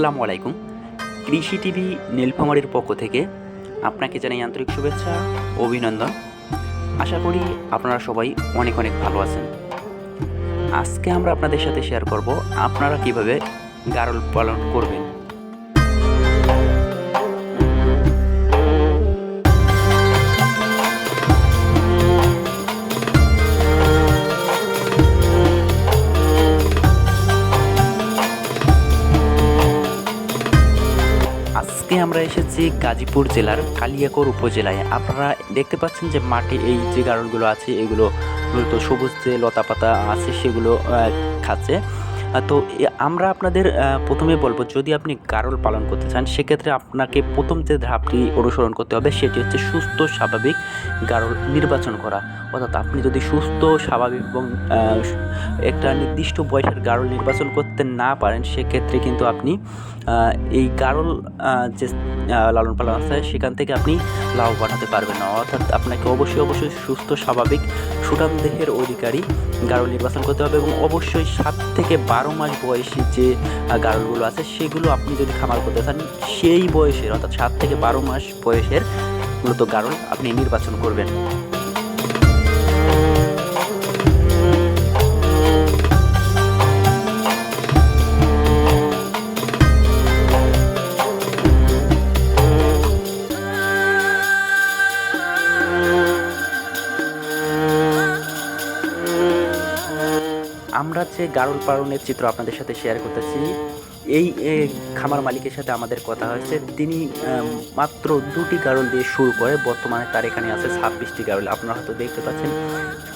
আসসালামু আলাইকুম। কৃষি টিভি নীলফামারীর পক্ষ থেকে আপনাকে জানাই আন্তরিক শুভেচ্ছা অভিনন্দন। আশা করি আপনারা সবাই অনেক অনেক ভালো আছেন। আজকে আমরা আপনাদের সাথে শেয়ার করব আপনারা কীভাবে গারল পালন করবেন। আজকে আমরা এসেছি গাজীপুর জেলার কালিয়াকোর উপজেলায়। আপনারা দেখতে পাচ্ছেন যে মাঠে এই যে গারলগুলো আছে, এগুলো মূলত সবুজ যে লতা পাতা আছে, সেগুলো খাচ্ছে। তো আমরা আপনাদের প্রথমে বলব, যদি আপনি গারল পালন করতে চান, সেক্ষেত্রে আপনাকে প্রথম যে ধাপটি অনুসরণ করতে হবে, সেটি হচ্ছে সুস্থ, স্বাভাবিক গারল নির্বাচন করা। অর্থাৎ আপনি যদি সুস্থ, স্বাভাবিক এবং একটা নির্দিষ্ট বয়সের গারল নির্বাচন করতে না পারেন, সেক্ষেত্রে কিন্তু আপনি এই গারল যে লালন পালন আছে, সেখান থেকে আপনি লাভ হতে পারবেন না। অর্থাৎ আপনাকে অবশ্যই অবশ্যই সুস্থ, স্বাভাবিক, সুঠাম দেহের অধিকারী গারল নির্বাচন করতে হবে এবং অবশ্যই সাত থেকে বারো মাস বয়সী যে গারলগুলো আছে, সেগুলো আপনি যদি খামার করতে চান, সেই বয়সের, অর্থাৎ সাত থেকে বারো মাস বয়সের মূলত গারল আপনি নির্বাচন করবেন। আমরা যে পালনের চিত্র আপনাদের সাথে শেয়ার করতেছি। এই খামার মালিকের সাথে আমাদের কথা হয়েছে। তিনি মাত্র দুটি গারল দিয়ে শুরু করে বর্তমানে তার এখানে আছে ছাব্বিশটি গারল। আপনারা হয়তো দেখতে পাচ্ছেন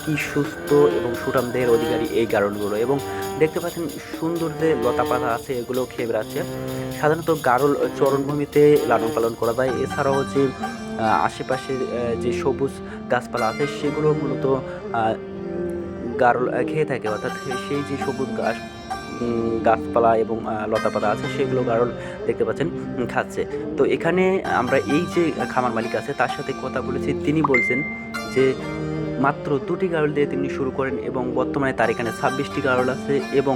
কি সুস্থ এবং সুঠাম দেহের অধিকারী এই গারলগুলো। এবং দেখতে পাচ্ছেন সুন্দর যে লতা পাতা আছে, এগুলো খেয়ে বেড়াচ্ছে। সাধারণত গারল চরণভূমিতে লালন পালন করা যায়। এছাড়াও যে আশেপাশের যে সবুজ গাছপালা আছে, সেগুলো মূলত গারল খেয়ে থাকে, অর্থাৎ সেই যে সবুজ গাছ গাছপালা এবং লতাপাতা আছে, সেগুলো গারল দেখতে পাচ্ছেন খাচ্ছে। তো এখানে আমরা এই যে খামার মালিক আছে, তার সাথে কথা বলেছি। তিনি বলছেন যে, মাত্র দুটি গারল দিয়ে তিনি শুরু করেন এবং বর্তমানে তার এখানে ছাব্বিশটি গারল আছে এবং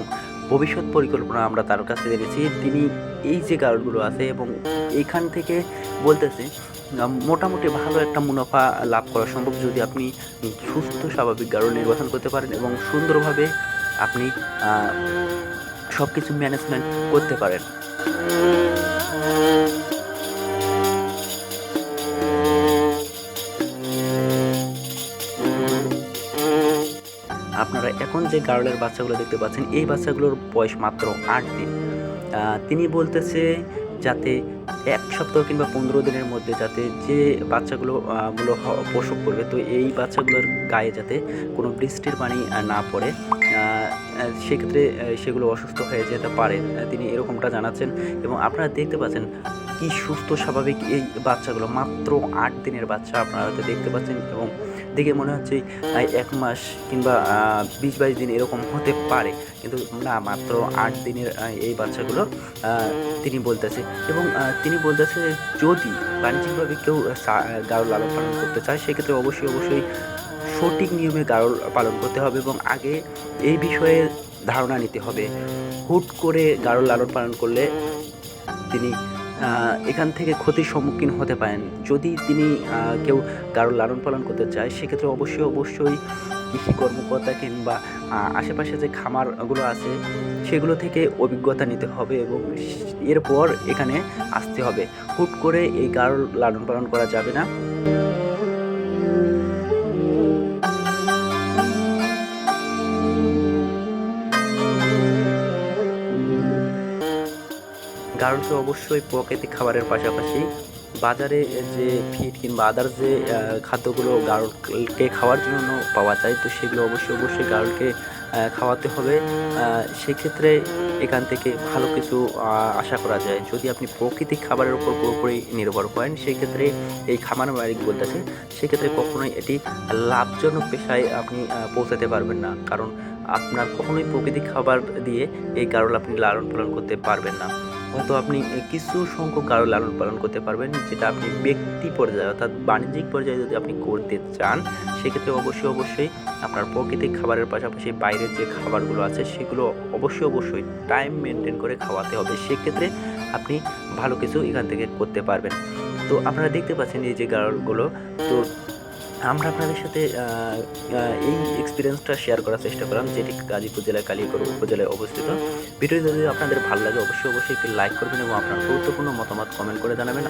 ভবিষ্যৎ পরিকল্পনা আমরা তার কাছে দেখেছি। তিনি এই যে গারলগুলো আছে এবং এইখান থেকে বলতেছে মোটামুটি ভালো একটা মুনাফা লাভ করা সম্ভব যদি আপনি সুস্থ, স্বাভাবিক গারল নির্বাচন করতে পারেন এবং সুন্দরভাবে আপনি সব কিছু ম্যানেজমেন্ট করতে পারেন। আপনারা এখন যে গার্লের বাচ্চাগুলো দেখতে পাচ্ছেন, এই বাচ্চাগুলোর বয়স মাত্র আট দিন। তিনি বলতেছে যাতে এক সপ্তাহ কিংবা পনেরো দিনের মধ্যে যাতে যে বাচ্চাগুলো মূল প্রসব করবে, তো এই বাচ্চাগুলোর গায়ে যাতে কোনো বৃষ্টির পানি না পড়ে সেক্ষেত্রে সেগুলো অসুস্থ হয়ে যেতে পারে। তিনি এরকমটা জানাচ্ছেন এবং আপনারা দেখতে পাচ্ছেন কি সুস্থ, স্বাভাবিক এই বাচ্চাগুলো। মাত্র আট দিনের বাচ্চা আপনারা হয়তো দেখতে পাচ্ছেন এবং দেখে মনে হচ্ছে এক মাস কিংবা বিশ বাইশ দিন এরকম হতে পারে। কিন্তু না, মাত্র আট দিনের এই বাচ্চাগুলো তিনি বলতেছে। এবং তিনি বলতেছে যদি বাণিজ্যিকভাবে কেউ গারল লালন পালন করতে চায়, সেক্ষেত্রে অবশ্যই অবশ্যই সঠিক নিয়মে গারল পালন করতে হবে এবং আগে এই বিষয়ে ধারণা নিতে হবে। হুট করে গারল লালন পালন করলে তিনি এখান থেকে ক্ষতির সম্মুখীন হতে পারেন। যদি তিনি কেউ কারোর লালন পালন করতে চায়, সেক্ষেত্রে অবশ্যই অবশ্যই কৃষি কর্মকর্তা কিংবা আশেপাশে যে খামারগুলো আছে, সেগুলো থেকে অভিজ্ঞতা নিতে হবে এবং এরপর এখানে আসতে হবে। হুট করে এই গারল লালন পালন করা যাবে না। গারলকে অবশ্যই প্রাকৃতিক খাবারের পাশাপাশি বাজারে যে ফিড কিংবা আদার্স যে খাদ্যগুলো গারলকে খাওয়ার জন্য পাওয়া যায়, তো সেগুলো অবশ্যই অবশ্যই গারলকে খাওয়াতে হবে। সেক্ষেত্রে এখান থেকে ভালো কিছু আশা করা যায়। যদি আপনি প্রকৃতিক খাবারের উপর পুরোপুরি নির্ভর করেন, সেক্ষেত্রে এই খামার মালিক বলতেছে, সেক্ষেত্রে কখনোই এটি লাভজনক পেশায় আপনি পৌঁছাতে পারবেন না। কারণ আপনার কখনোই প্রকৃতিক খাবার দিয়ে এই গারল আপনি লালন পালন করতে পারবেন না। হয়তো আপনি কিছু সংখ্যক গারল লালন পালন করতে পারবেন, যেটা আপনি ব্যক্তি পর্যায়ে, অর্থাৎ বাণিজ্যিক পর্যায়ে যদি আপনি করতে চান, সেক্ষেত্রে অবশ্যই অবশ্যই আপনার প্রাকৃতিক খাবারের পাশাপাশি বাইরের যে খাবারগুলো আছে, সেগুলো অবশ্যই অবশ্যই টাইম মেনটেন করে খাওয়াতে হবে। সেক্ষেত্রে আপনি ভালো কিছু এখান থেকে করতে পারবেন। তো আপনারা দেখতে পাচ্ছেন এই যে গাড়লগুলো তো আমরা আপনাদের সাথে এই এক্সপিরিয়েন্সটা শেয়ার করার চেষ্টা করলাম, যেটি গাজীপুর জেলার কালিয়াকর উপজেলায় অবস্থিত। ভিডিও যদি আপনাদের ভালো লাগে, অবশ্যই অবশ্যই একটি লাইক করবেন এবং আপনার গুরুত্বপূর্ণ মতামত কমেন্ট করে জানাবেন।